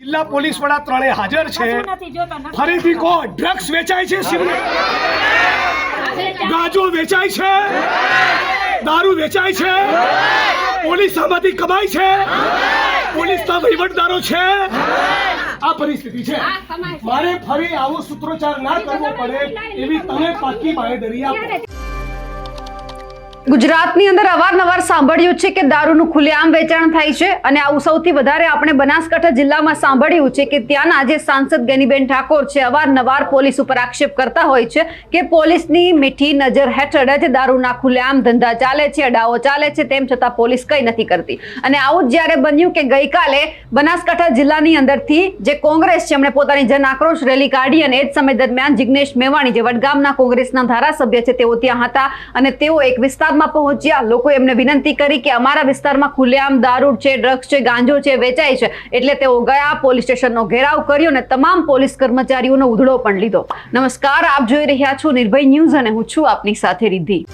જિલ્લા પોલીસ વડા ત્રણે હાજર છે. ફરીથી કો ડ્રગ્સ વેચાય છે શિવનગર ગાજો વેચાય છે? દારૂ વેચાય છે? પોલીસ આમાંથી કમાય છે? પોલીસના વહીવટદારો છે? આ પરિસ્થિતિ છે. મારે ફરી આવો સૂત્રોચ્ચાર ના કરવો પડે એવી તમે પાકી બાંહેધરી આપો ગુજરાતની અંદર અવારનવાર સાંભળ્યું છે કે દારૂનું ખુલ્લેઆમ વેચાણ થાય છે અને આવું સૌથી વધારે આપણે બનાસકાંઠા જિલ્લામાં સાંભળ્યું છે કે ત્યાંના જે સાંસદ ગેનીબેન ઠાકોર છે. અવારનવાર પોલીસ ઉપર આક્ષેપ કરતા હોય છે કે પોલીસની મીઠી નજર હેઠળ જ દારૂના ખુલ્લેઆમ ધંધા ચાલે છે અડાઓ ચાલે છે, તેમ છતાં પોલીસ કંઈ નથી કરતી. અને આવું જ જ્યારે બન્યું કે ગઈકાલે બનાસકાંઠા જિલ્લાની અંદરથી જે કોંગ્રેસ છે, એમણે પોતાની જન આક્રોશ રેલી કાઢી અને એ જ સમય દરમિયાન જિગ્નેશ મેવાણી જે વડગામના કોંગ્રેસના ધારાસભ્ય છે, તેઓ ત્યાં હતા અને તેઓ એક વિસ્તારમાં પહોંચ્યા. લોકો એમને વિનંતી કરી કે અમારા વિસ્તારમાં ખુલ્લેઆમ દારૂ છે ડ્રગ્સ છે, ગાંજો છે, વેચાય છે. એટલે તેઓ ગયા, પોલીસ સ્ટેશનનો ઘેરાવ કર્યો અને તમામ પોલીસ કર્મચારીઓનો ઉધડો પણ લીધો. નમસ્કાર, આપ જોઈ રહ્યા છો નિર્ભય ન્યૂઝ અને હું છું આપની સાથે રિદ્ધિ.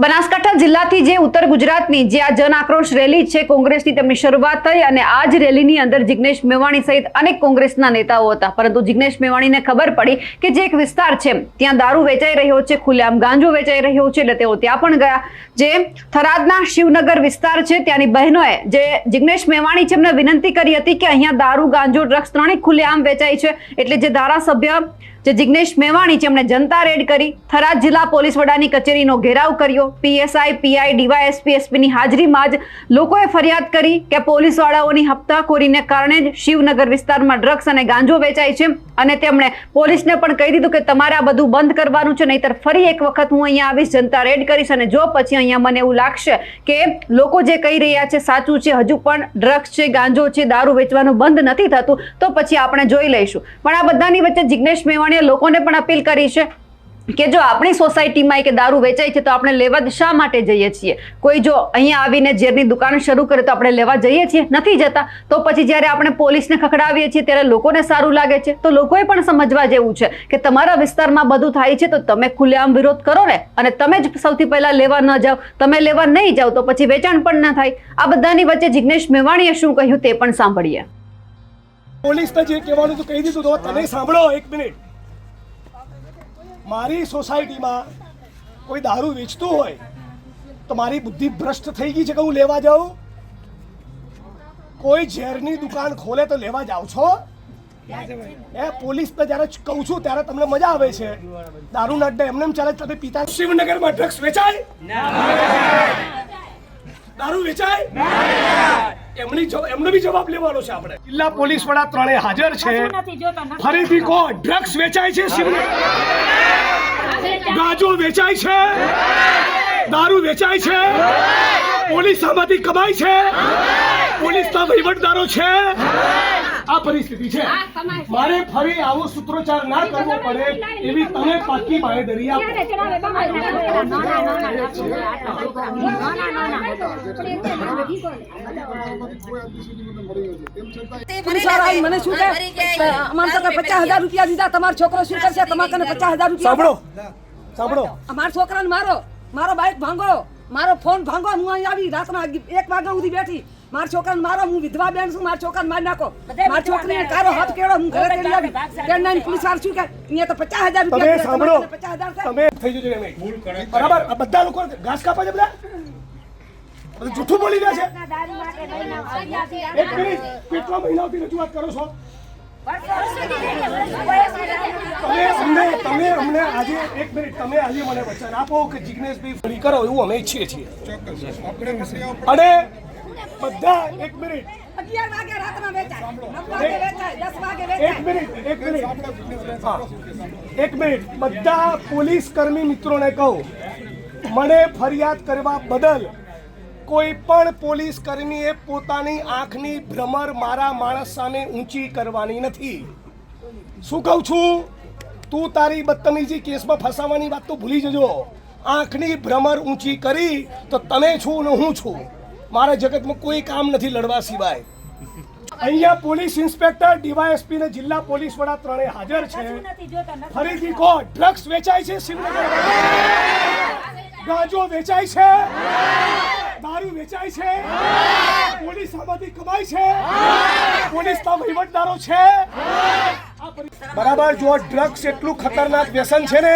બનાસકાંઠા જિલ્લાથી જે ઉત્તર ગુજરાતની જે આ જન આક્રોશ રેલી છે, કોંગ્રેસની તેમની શરૂઆત થઈ અને આ જ રેલીની અંદર જિગ્નેશ મેવાણી સહિત અનેક કોંગ્રેસના નેતાઓ હતા. પરંતુ જિગ્નેશ મેવાણીને ખબર પડી કે જે એક વિસ્તાર છે, ત્યાં દારૂ વેચાઈ રહ્યો છે, ખુલ્લેઆમ ગાંજો વેચાઈ રહ્યો છે, એટલે તેઓ ત્યાં પણ ગયા. જે થરાદના શિવનગર વિસ્તાર છે, ત્યાંની બહેનોએ જે જિગ્નેશ મેવાણી છે, એમને વિનંતી કરી હતી કે અહીંયા દારૂ, ગાંજો, ડ્રગ્સ ત્રણેય ખુલ્લેઆમ વેચાય છે. એટલે જે ધારાસભ્ય જે જિગ્નેશ મેવાણી છે, એમણે જનતા રેડ કરી. થરાદ જિલ્લા પોલીસ વડાની કચેરીનો ઘેરાવ કર્યો. પીએસઆઈ, પીઆઈ, ડીવાયએસપી, એસપીની હાજરીમાં જ લોકોએ ફરિયાદ કરી કે પોલીસવાળાઓની હપ્તાખોરીને કારણે જ શિવનગર વિસ્તારમાં ડ્રગ્સ અને ગાંજો વેચાય છે અને તેમણે પોલીસને પણ કહી દીધું કે તમારે આ બધું બંધ કરવાનું છે, નહીતર ફરી એક વખત હું અહીંયા આવીશ, જનતા રેડ કરીશ અને જો પછી અહીંયા મને એવું લાગશે કે લોકો જે કહી રહ્યા છે સાચું છે, હજુ પણ ડ્રગ્સ છે, ગાંજો છે, દારૂ વેચવાનું બંધ નથી થતું, તો પછી આપણે જોઈ લઈશું. પણ આ બધાની વચ્ચે જિગ્નેશ મેવાણીએ લોકોને પણ અપીલ કરી છે કે જો આપણી સોસાયટીમાં કે દારૂ વેચાય છે તો આપણે લેવા શા માટે જઈએ છીએ? કોઈ જો અહીંયા આવીને ઝેરની દુકાન શરૂ કરે તો આપણે લેવા જઈએ છીએ? નથી જતા. તો પછી જ્યારે આપણે પોલીસને ખખડાવીએ છીએ ત્યારે લોકોને સારું લાગે છે? તો લોકોએ પણ સમજવા જેવું છે કે તમારા વિસ્તારમાં બધું થાય છે તો તમે ખુલ્લેઆમ વિરોધ કરો ને. અને તમે જ સૌથી પહેલા લેવા ન જાઓ. તમે લેવા નહીં જાઓ તો પછી વેચાણ પણ ન થાય. આ બધાની વચ્ચે જિગ્નેશ મેવાણીએ શું કહ્યું તે પણ સાંભળીએ. પોલીસને જે કહેવાનું તો કહી દીધું તો તમે સાંભળો એક મિનિટ. મારી સોસાયટીમાં કોઈ દારૂ વેચતું હોય તો મારી બુદ્ધિ ભ્રષ્ટ થઈ ગઈ છે કે હું લેવા જાઉં? કોઈ ઝેરની દુકાન ખોલે તો લેવા જાઓ છો? એ પોલીસને જ્યારે કહું છું ત્યારે તમને મજા આવે છે. દારૂ ના અડ્ડે એમને એમ ચાલે તમે પિતા શિવનગરમાં ડ્રગ્સ વેચાય? દારૂ વેચાય. એમની એમનો બી જવાબ લેવાનો છે આપણે. જિલ્લા પોલીસ વડા ત્રણે હાજર છે. ફરીથી કો ડ્રગ્સ વેચાય છે ગાંજો વેચાય છે. દારૂ વેચાય છે. પોલીસ આમાંથી કમાય છે. પોલીસના વહીવટદારો છે. આ પરિસ્થિતિ છે મારે ફરી આવો સૂત્રોચ્ચાર ના કરવો પડે એવી તમે પાકી બાંહેધરી આપો સાંભળો સાંભળો અમારા છોકરાને મારો મારો બાઈક ભાંગો મારો ફોન ભાંગો હું અહીં આવી રાતના એક વાગ્યા સુધી બેઠી. માર છોકરાને મારો હું વિધવા બેન છું મારા છોકરાને મારી નાખો. મારી છોકરીને કારો હાથ કેળો હું ઘરે કરી આવી. ત્યાં નાની પોલીસવાળા શું કે? અહીંયા તો પચાસ હજાર રૂપિયા સાંભળો. પચાસ હજાર તમે થઈ જજો બરાબર બધા લોકો ઘાસ કાપે છે બધા? જૂઠું બોલી રહ્યા છે. એક મિનિટ કેટલા મહિનાઓથી રજૂઆત કરો છો? તમે તમે અમને આજે એક મિનિટ, તમે આજે મને વચન આપો કે જિજ્ઞેશભાઈ ફરી કરો એવું અમે ઈચ્છીએ છીએ. અને બધા એક મિનિટ. એક મિનિટ એક મિનિટ. મિનિટ. બધા પોલીસ કર્મી મિત્રોને કહું, મને ફરિયાદ કરવા બદલ કોઈ પણ પોલીસ કર્મીએ પોતાની આંખની ભ્રમર મારા માણસ સામે ઊંચી કરવાની નથી. શું કહું છું? તું તારી બદતમીજી કેસમાં ફસાવાની વાત તો ભૂલી જજો. આંખની ભ્રમર ઊંચી કરી તો તમે છું ને હું છું. મારા જગતમાં કોઈ કામ નથી લડવા સિવાય. અહીંયા પોલીસ ઇન્સ્પેક્ટર ડીવાયએસપી ને જિલ્લા પોલીસ વડા ત્રણે હાજર છે. ફરીથી કહો ડ્રગ્સ વેચાય છે શિવનગર ગાંજો વેચાય છે? દારૂ વેચાય છે? પોલીસ આમાંથી કમાય છે? પોલીસના વહીવટદારો છે? બરાબર જો ડ્રગ્સ એટલું ખતરનાક વ્યસન છે ને,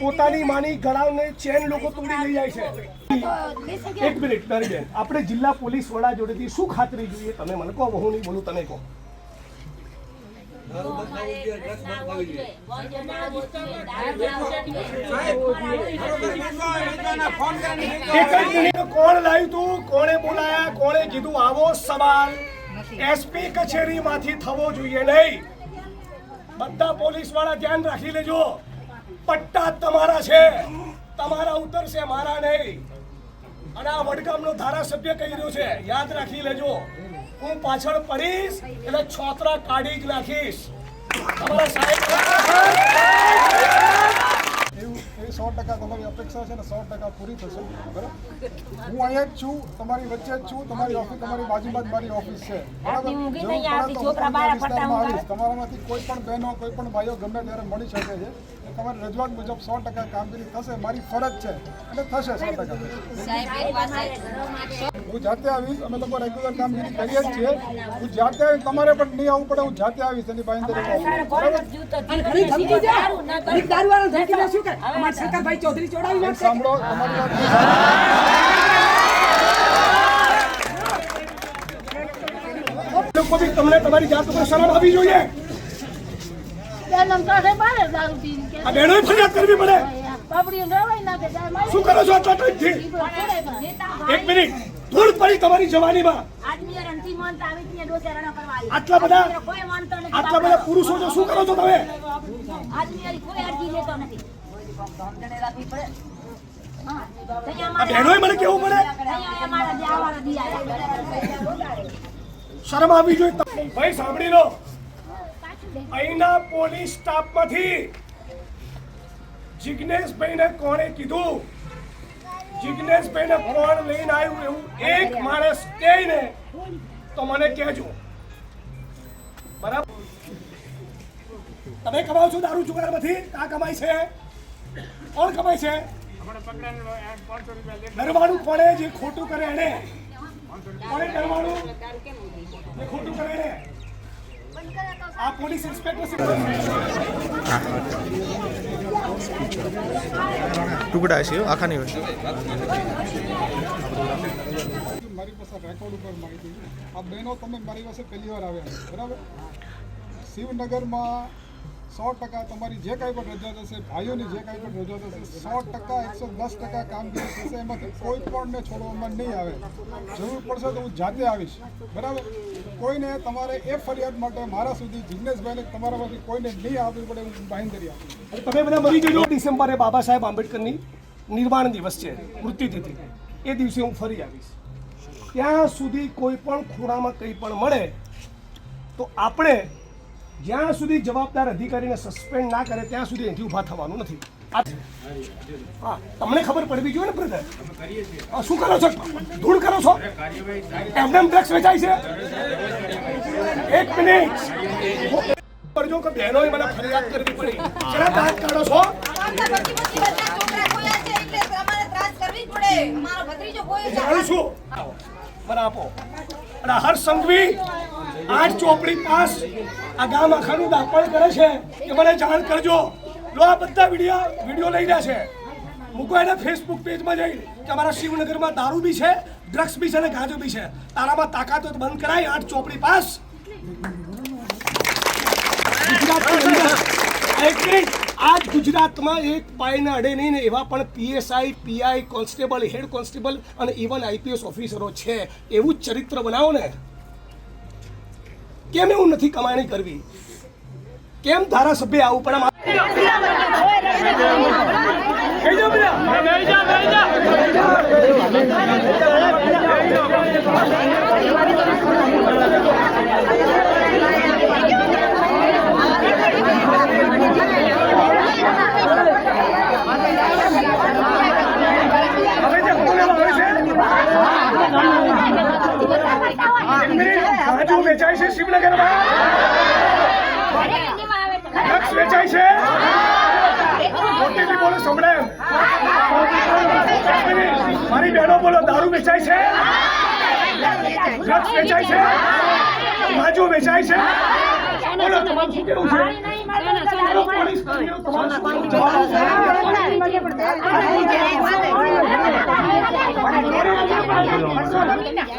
પોતાની માની ગળાને ચેન લોકો તોડી લઈ જાય છે. એક મિનિટ બેન આપણે જિલ્લા પોલીસ વડા જોડેથી શું ખાતરી જોઈએ? તમે મને કહો, હું નહીં બોલું તમે કહો. કોણ લાવ્યું તું? કોણે બોલાયા? કોણે કીધું? આવો સવાલ. એસપી કચેરીમાંથી થવો જોઈએ નહીં. બધા પોલીસવાળા ધ્યાન રાખી લેજો. પટ્ટા તમારા છે. તમારા ઉતરશે મારા નહીં. અને આ વડગામનો ધારાસભ્ય કહી રહ્યો છે. યાદ રાખી લેજો. હું પાછળ પડીશ એટલે છોતરા કાઢી જ નાખીશ. તમારા સાહેબ સો ટકા તમારી અપેક્ષા છે ને સો ટકા પૂરી થશે. બરાબર? હું અહીંયા જ છું તમારી વચ્ચે જ છું તમારી ઓફિસ તમારી બાજુમાં જ મારી ઓફિસ છે. તમારામાંથી કોઈ પણ બહેનો કોઈ પણ ભાઈઓ ગમે ત્યારે મળી શકે છે. તમારી રજૂઆત મુજબ સો ટકા કામગીરી થશે. મારી ફરજ છે. અને થશે સો ટકા. હું જાતે આવીશ અમે લોકો રેગ્યુલર કામગીરી કરીએ જ છીએ. હું જાતે આવીશ તમારે પણ નહીં આવવું પડે હું જાતે આવીશ એની ઘણી ધમકી શું કે શંકરભાઈ ચૌધરી ચોડાવી નાખશે. સાંભળો તમારી વાત લોકો બી તમને તમારી જાત ઉપર શરમ આવી જોઈએ. આ બહેનોએ ફરિયાદ કરવી પડે. શું કરો છો આટલા ટાઈમથી એક મિનિટ. ધૂળ પડી તમારી જવાનીમાં. આટલા બધા આટલા બધા પુરુષો છો શું કરો છો તમે? બહેનોએ મને કેવું પડે શરમ આવી જોઈએ ભાઈ સાંભળી લો. અહીંના પોલીસ સ્ટાફમાંથી જિજ્ઞેશભાઈને કોણે કીધું? જિજ્ઞેશભાઈને કોણ લઈને આવ્યું એવું એક માણસ કહે ને તો મને કહેજો. બરાબર? તમે કમાવ છો દારૂ ચુકારામાંથી? કા કમાય છે. કોણ કમાય છે? નરવાડું કોણે જે ખોટું કરે એને. કોણે નરવાડું જે ખોટું કરે એને. આ પોલીસ ઇન્સ્પેક્ટર ટુકડા છે આખા નહીં હોય મારી પાસે રેકોર્ડ ઉપર માહિતી આ બહેનો તમે મારી પાસે પહેલી વાર આવ્યા બરાબર? શિવનગરમાં સો ટકા તમારી જે કાંઈ પણ રજૂઆત હશે, ભાઈઓની જે કાંઈ પણ રજૂઆત હશે, સો ટકા, એકસો દસ ટકા કામગીરી થશે. એમાંથી કોઈ પણને છોડવામાં નહીં આવે. જરૂર પડશે તો હું જાતે આવીશ. બરાબર? કોઈને તમારે એ ફરિયાદ માટે મારા સુધી જિજ્ઞેશભાઈને તમારામાંથી કોઈને નહીં આવવી પડે, હું બાંહેધરી આપીશ અને તમે બધા મરી જજો. ડિસેમ્બરે બાબા સાહેબ આંબેડકરની નિર્વાણ દિવસ છે મૃત્યુતિથિ એ દિવસે હું ફરી આવીશ. ત્યાં સુધી કોઈ પણ ખૂણામાં કંઈ પણ મળે, તો આપણે જ્યાં સુધી જવાબદાર અધિકારીને સસ્પેન્ડ ના કરે ત્યાં સુધી અહીંથી ઊભા થવાનું નથી. હા તમને ખબર પડવી જોઈએ ને બ્રધર શું કરો છો? ધૂળ કરો છો? એમને એમ ડ્રગ્સ વેચાય છે? એક મિનિટ કરજો કે બહેનોએ મને ફરિયાદ કરવી પડી. જરા દાંત કાઢો છો? જાણું છું. મને આપો. અને હર્ષ સંઘવી આઠ ચોપડી પાસ. આ ગામ આખાનું દાપણ કરે છે. કે મને જાણ કરજો. લો, આ બધા વીડિયો વીડિયો લઈ રહ્યા છે. મૂકો એના ફેસબુક પેજમાં જઈ કે અમારા શિવનગરમાં દારૂ બી છે ડ્રગ્સ બી છે અને ગાંજો બી છે. તારામાં તાકાત બંધ કરાય, આઠ ચોપડી પાસ. આજ ગુજરાતમાં એક પાયને અડે નહીં ને એવા પણ PSI PI constable head constable અને ઇવન આઈપીએસ ઓફિસરો છે. એવું ચરિત્ર બનાવો ને. કેમ એવું નથી કમાણી કરવી? કેમ ધારાસભ્ય આવું? પણ આમ- કહી દો બધા. હવે જે બોલવામાં ગાંજો વેચાય છે શિવનગરમાં ડ્રગ્સ વેચાય છે મોટેથી બોલો સંભળાય મારી બહેનો બોલો દારૂ વેચાય છે ડ્રગ્સ વેચાય છે ગાંજો વેચાય છે બોલો તમારું શું કેવું છે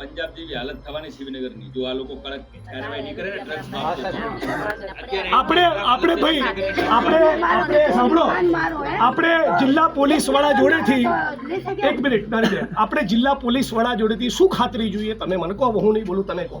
પંજાબ જેવી હાલત થવાની શિવનગરની. જો આ લોકો કડક કાર્યવાહી નહીં કરે ને ડ્રગ્સ આપણે આપણે ભાઈ આપણે આપણે સાંભળો. આપણે જિલ્લા પોલીસ વડા જોડેથી એક મિનિટ. આપણે જિલ્લા પોલીસ વડા જોડેથી શું ખાતરી જોઈએ? તમે મને કહો હું નહીં બોલું તમે કહો.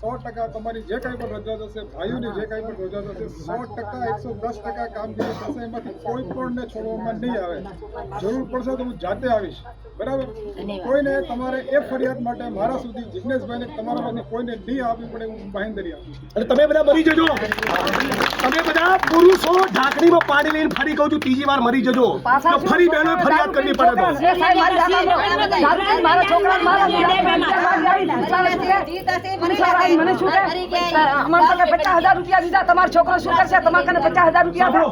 સો ટકા તમારી જે કાંઈ પણ રજૂઆત હશે ભાઈઓની જે કાંઈ પણ રજૂઆત હશે સો ટકા એકસો દસ ટકા કામગીરી થશે એમાંથી કોઈ પણને છોડવામાં નહીં આવે જરૂર પડશે તો હું જાતે આવીશ બરાબર કોઈને તમારે એ ફરિયાદ માટે મારા સુધી જિજ્ઞેશભાઈને તમારામાંથી કોઈને નહીં આપવી પડે હું બાંહેધરી આપીશ અને તમે બધા મરી જજો તમે બધા પુરુષો ઢાંકણીમાં પાણી લઈને ફરી કહું છું ત્રીજી વાર મરી જજો ફરી બહેનો ફરિયાદ કરવી પડે મારા છોકરા મારા મારા મને શું કહે અમાર કે પચાસ હજાર રૂપિયા દીધા તમારો છોકરો શું કરશે? તમારા કને પચાસ હજાર રૂપિયા સાંભળો.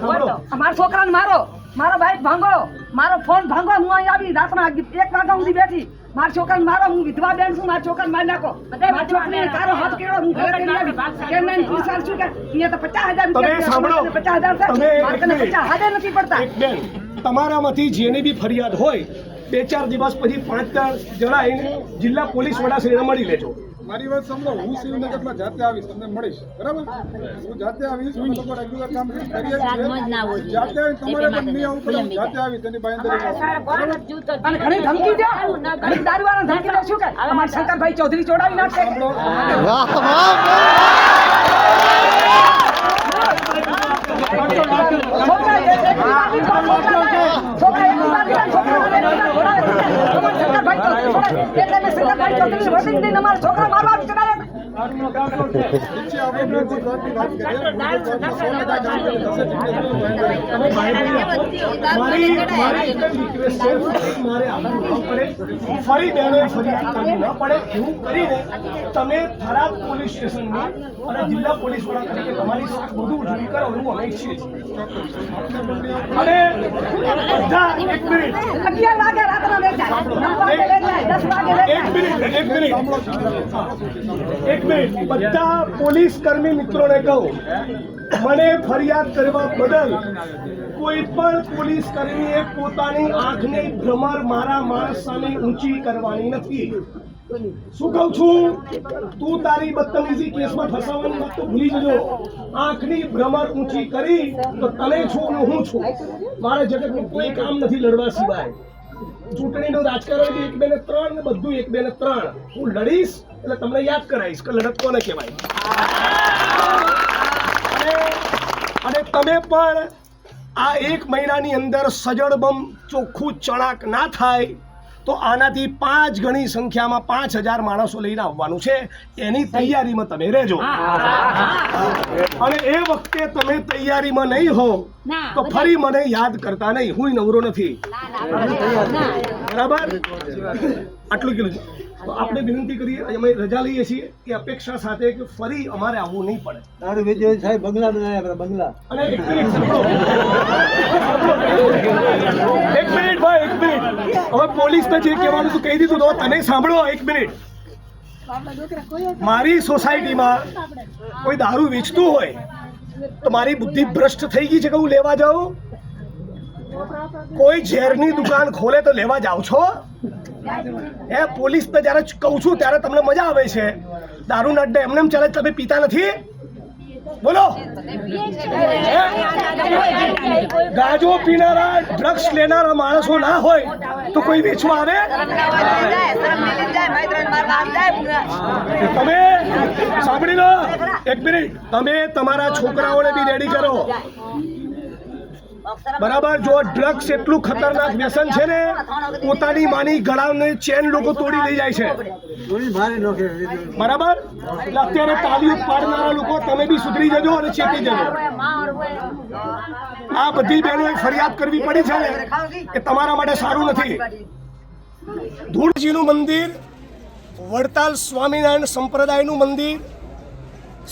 સાંભળો મારા છોકરાને મારો. મારો ભાઈ ભાંગો. મારો ફોન ભાંગો. હું અહીં આવી રાતના એક વાગ્યા સુધી બેઠી. માર છોકરાને મારો. હું વિધવા બેન છું. માર છોકરાને મારી નાખો. મારા છોકરીને કારો હાથ કેળો. હું ઘરે કરી આવી કે નહીં શું કે? અહીંયા તો પચાસ હજાર તમે રૂપિયા સાંભળો. પચાસ હજાર છે તમે કને એક મિનિટ. પચાસ હજાર નથી પડતા. બેન તમારામાંથી જેની બી ફરિયાદ હોય બે ચાર દિવસ પછી પાંચ જણા આવીને જિલ્લા પોલીસ વડા શ્રીને મળી લેજો. મારી વાત સાંભળો હું શિવનગરમાં જાતે આવીશ તમને મળીશ બરાબર હું જાતે આવીશ હું લોકો રેગ્યુલર કામ કરીએ છીએ જાતે આવીને તમારે પણ નહીં આવું પડે જાતે આવીશ તેની લઉં. અને ઘણી ધમકી દે ઘણી દારૂવાળા ધમકી દે શું કે અમાર શંકરભાઈ ચૌધરી ચોડાવી નાખશે વાહ એક- એક બાજુ છોકરા છોકરા એક બાજુ છોકરા એક બાજુ છોડાવે છે. અમારા શંકરભાઈ ચૌધરી છોડાવે. એટલે મેં શંકરભાઈ ચૌધરીને વોટિંગ દઈને અમારા છોકરા મારવા આવી ફરી મારે આવવું ન પડે ફરી બહેનોએ ફરિયાદ કરવી ન પડે એવું કરીને તમે થરાદ પોલીસ સ્ટેશનમાં અને જિલ્લા પોલીસ વડા તરીકે તમારી બધું ઉજવણી કરો એવું અમે ઈચ્છીએ છીએ. અને બધા મિનિટ. એક મિનિટ એક મિનિટ. એક બધા પોલીસ કર્મી મિત્રોને કહું મને ફરિયાદ કરવા બદલ કોઈ પણ પોલીસ કર્મીએ પોતાની આંખની ભ્રમર મારા માણસ સામે ઊંચી કરવાની નથી શું કહું છું તું તારી બદતમીજી કેસમાં ફસાવાની વાત તો ભૂલી જજો આંખની ભ્રમર ઊંચી કરી તો તને છું હું છું મારે જગતનું કોઈ કામ નથી લડવા સિવાય ચૂંટણીનું રાજકારણ બી એક બે ને ત્રણ ને બધું એક બે ને ત્રણ. હું લડીશ એટલે તમને યાદ કરાવીશ કે લડત કોને કહેવાય. અને- તમે પણ આ એક મહિનાની અંદર સજડબમ ચોખ્ખું ચણાક ના થાય તો આનાથી પાંચ ગણી સંખ્યામાં પાંચ હજાર માણસો લઈને આવવાનું છે. એની તૈયારીમાં તમે રહેજો. અને એ વખતે તમે તૈયારીમાં નહીં હો તો ફરી મને યાદ કરતા નહીં. હું નવરો નથી. બરાબર? આટલું કીધું તો આપણે વિનંતી કરીએ અમે રજા લઈએ છીએ કે અપેક્ષા સાથે કે ફરી અમારે આવવું નહીં પડે. તારું વિજય સાહેબ બંગલા બનાવ્યા બંગલા. અને એક મિનિટ એક મિનિટ ભાઈ એક મિનિટ. હવે પોલીસને જે કહેવાનું હતું કહી દીધું તો તમે સાંભળો એક મિનિટ. મારી સોસાયટીમાં કોઈ દારૂ વેચતું હોય તો મારી બુદ્ધિ ભ્રષ્ટ થઈ ગઈ છે કે હું લેવા જાઉં? કોઈ ઝેરની દુકાન ખોલે તો લેવા જાઓ છો? એ પોલીસને જ્યારે કહું છું ત્યારે તમને મજા આવે છે. દારૂ અડ્ડે એમને એમ ચાલે તમે પીતા નથી? બોલો. ગાજો પીનારા ડ્રગ્સ લેનારા માણસો ના હોય તો કોઈ વેચવા આવે? તમે સાંભળી લો, એક મિનિટ. તમે તમારા છોકરાઓને બી રેડી કરો. બરાબર જો ડ્રગ્સ એટલું ખતરનાક વ્યસન છે ને પોતાની માની ગળાને ચેન લોકો તોડી લઈ જાય છે. બરાબર? એટલે અત્યારે તાલીઓ પાડનારા લોકો તમે બી સુધરી જજો અને ચેતી જજો. આ બધી બહેનોએ ફરિયાદ કરવી પડી છે ને એ તમારા માટે સારું નથી. ધૂળજીનું મંદિર વડતાલ સ્વામિનારાયણ સંપ્રદાયનું મંદિર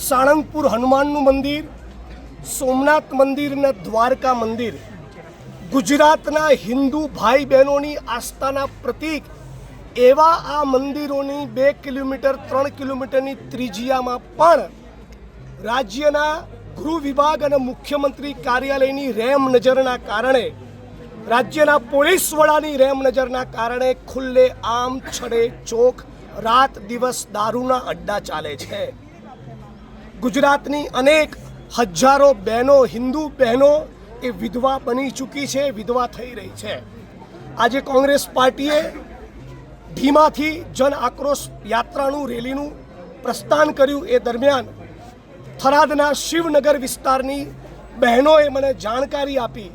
સાળંગપુર હનુમાનનું મંદિર સોમનાથ મંદિર અને દ્વારકા મંદિર ગુજરાતના હિન્દુ ભાઈ બહેનોની આસ્થાના પ્રતીક એવા આ મંદિરોની બે કિલોમીટર, ત્રણ કિલોમીટરની ત્રિજ્યામાં પણ રાજ્યના ગૃહ વિભાગ અને મુખ્યમંત્રી કાર્યાલયની રેમ નજરના કારણે, રાજ્યના પોલીસ વડાની રેમ નજરના કારણે ખુલ્લે આમ છડે ચોક, રાત દિવસ દારૂના અડ્ડા ચાલે છે. ગુજરાતની અનેક હજારો બહેનો, હિન્દુ બહેનો એ વિધવા બની ચૂકી છે, વિધવા થઈ રહી છે. આજે કોંગ્રેસ પાર્ટીએ ધીમાથી જન આક્રોશ યાત્રાનું, રેલીનું પ્રસ્થાન કર્યું. એ દરમિયાન થરાદના શિવનગર વિસ્તારની બહેનોએ મને જાણકારી આપી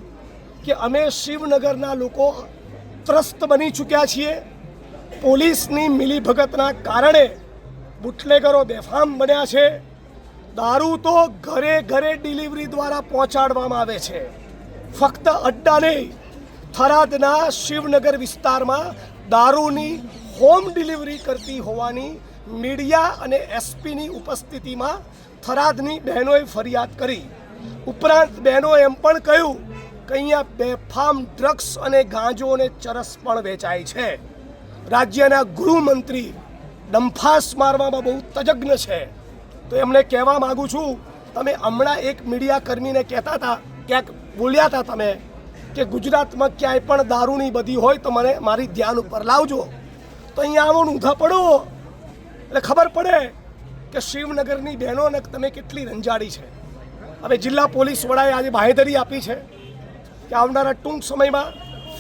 કે અમે શિવનગરના લોકો ત્રસ્ત બની ચૂક્યા છીએ. પોલીસની મિલીભગતના કારણે બુટલેગરો બેફામ બન્યા છે. દારૂ તો ઘરે ઘરે ડિલિવરી દ્વારા પહોંચાડવામાં આવે છે. ફક્ત અડ્ડા નહીં, થરાદના શિવનગર વિસ્તારમાં દારૂની હોમ ડિલિવરી કરતી હોવાની મીડિયા અને એસપીની ઉપસ્થિતિમાં થરાદની બહેનોએ ફરિયાદ કરી. ઉપરાંત બહેનોએ એમ પણ કહ્યું કે અહીંયા બેફામ ડ્રગ્સ અને ગાંજો અને ચરસ પણ વેચાય છે. રાજ્યના ગૃહમંત્રી ડંફાસ મારવામાં બહુ તજજ્ઞ છે. તો એમને કહેવા માંગુ છું, તમે હમણાં એક મીડિયા કર્મીને કહેતા હતા, ક્યાંક બોલ્યા હતા તમે, કે ગુજરાતમાં ક્યાંય પણ દારૂની બધી હોય તો મને મારી ધ્યાન ઉપર લાવજો. તો અહીંયા આવો ઊંધા પડો. એટલે ખબર પડે કે શિવનગરની બહેનોને તમે કેટલી રંજાડી છે. હવે જિલ્લા પોલીસ વડાએ આજે બાહેધરી આપી છે કે આવનારા ટૂંક સમયમાં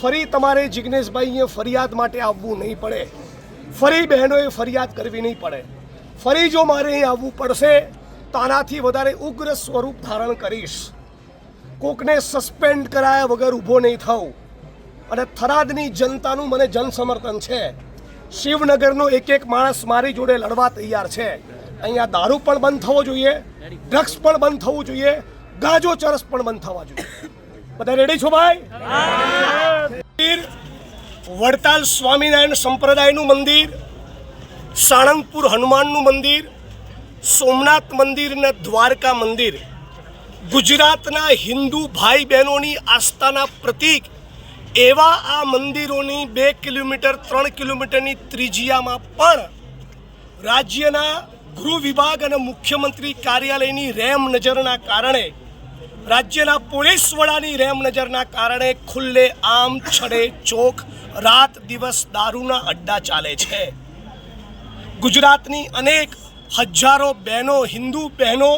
ફરી તમારે જિજ્ઞેશભાઈ અહીંયા ફરિયાદ માટે આવવું નહીં પડે. ફરી બહેનોએ ફરિયાદ કરવી નહીં પડે. ફરી જો મારે અહીં આવવું પડશે. તો આનાથી વધારે ઉગ્ર સ્વરૂપ ધારણ કરીશ. કોકને સસ્પેન્ડ કરાયા વગર ઊભો નહીં થવું અને થરાદની જનતાનું મને જનસમર્થન છે. શિવનગરનો એક એક માણસ મારી જોડે લડવા તૈયાર છે. અહીંયા દારૂ પણ બંધ થવો જોઈએ ડ્રગ્સ પણ બંધ થવું જોઈએ ગાજો ચરસ પણ બંધ થવા જોઈએ. બધા રેડી છો ભાઈ? વડતાલ સ્વામિનારાયણ સંપ્રદાયનું મંદિર સાળંગપુર હનુમાનનું મંદિર, સોમનાથ મંદિર અને દ્વારકા મંદિર, ગુજરાતના હિન્દુ ભાઈ બહેનોની આસ્થાના પ્રતીક એવા આ મંદિરોની બે કિલોમીટર, ત્રણ કિલોમીટરની ત્રિજ્યામાં પણ રાજ્યના ગૃહ વિભાગ અને મુખ્યમંત્રી કાર્યાલયની રેમ નજરના કારણે, રાજ્યના પોલીસ વડાની રેમ નજરના કારણે ખુલ્લે આમ, છડે, ચોક, રાત દિવસ દારૂના અડ્ડા ચાલે છે. ગુજરાતની અનેક હજારો બહેનો, હિન્દુ બહેનો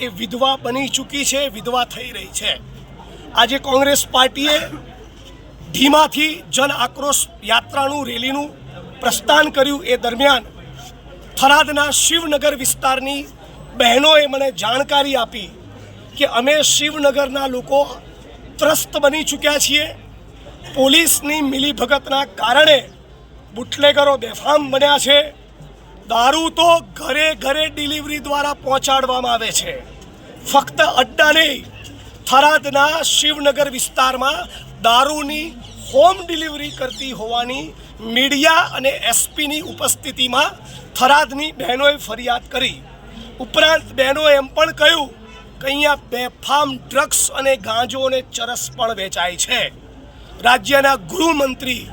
એ વિધવા બની ચૂકી છે, વિધવા થઈ રહી છે. આજે કોંગ્રેસ પાર્ટીએ ધીમાથી જન આક્રોશ યાત્રાનું, રેલીનું પ્રસ્થાન કર્યું. એ દરમિયાન થરાદના શિવનગર વિસ્તારની બહેનોએ મને જાણકારી આપી કે અમે શિવનગરના લોકો ત્રસ્ત બની ચૂક્યા છીએ. પોલીસની મિલીભગતના કારણે બુટલેગરો બેફામ બન્યા છે. દારૂ તો ઘરે ઘરે ડિલિવરી દ્વારા પહોંચાડવામાં આવે છે. ફક્ત અડ્ડા નહીં, થરાદના શિવનગર વિસ્તારમાં દારૂની હોમ ડિલિવરી કરતી હોવાની મીડિયા અને એસપીની ઉપસ્થિતિમાં થરાદની બહેનોએ ફરિયાદ કરી. ઉપરાંત બહેનોએ એમ પણ કહ્યું કે અહીંયા બેફામ ડ્રગ્સ અને ગાંજો અને ચરસ પણ વેચાય છે. રાજ્યના ગૃહમંત્રી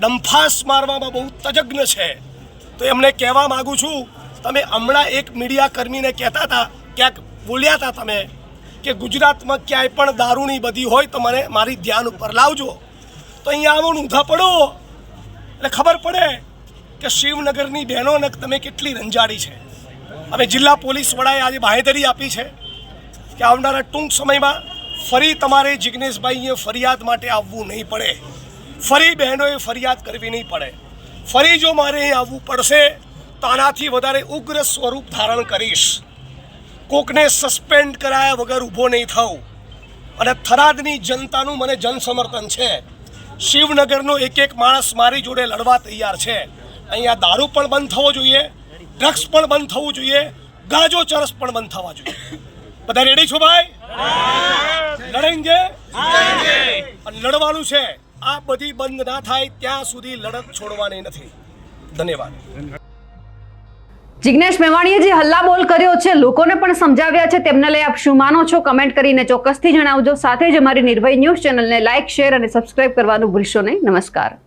ડંફાસ મારવામાં બહુ તજજ્ઞ છે. તો એમને કહેવા માગું છું, તમે હમણાં એક મીડિયા કર્મીને કહેતા હતા, ક્યાંક બોલ્યા હતા તમે, કે ગુજરાતમાં ક્યાંય પણ દારૂની બધી હોય તો મને મારી ધ્યાન ઉપર લાવજો. તો અહીંયા આવો ઊંધા પડો. એટલે ખબર પડે કે શિવનગરની બહેનોને તમે કેટલી રંજાડી છે. હવે જિલ્લા પોલીસ વડાએ આજે બાહેધરી આપી છે કે આવનારા ટૂંક સમયમાં ફરી તમારે જિજ્ઞેશભાઈએ ફરિયાદ માટે આવવું નહીં પડે. ફરી બહેનોએ ફરિયાદ કરવી નહીં પડે. ફરી જો મારે અહીં આવવું પડશે તો આનાથી વધારે ઉગ્ર સ્વરૂપ ધારણ કરીશ. કોકને સસ્પેન્ડ કરાયા વગર ઊભો નહીં થવું અને થરાદની જનતાનું મને જનસમર્થન છે. શિવનગરનો એક એક માણસ મારી જોડે લડવા તૈયાર છે. અહીંયા દારૂ પણ બંધ થવો જોઈએ ડ્રગ્સ પણ બંધ થવું જોઈએ ગાજો ચરસ પણ બંધ થવા જોઈએ. બધા રેડી છો ભાઈ? લડેંગે? લડવાનું છે. આ બધી બંધ ના થાય ત્યાં સુધી લડત છોડવાની નથી. ધન્યવાદ. જિજ્ઞેશ મેવાણીએ જે હલ્લાબોલ કર્યો છે, લોકોને પણ સમજાવ્યા છે. તેમને લઈ આપ શું માનો છો? કમેન્ટ કરીને ચોક્કસથી જણાવજો. સાથે જ અમારી નિર્ભય ન્યૂઝ ચેનલને લાઇક શેર અને સબસ્ક્રાઇબ કરવાનું ભૂલશો નહીં. નમસ્કાર.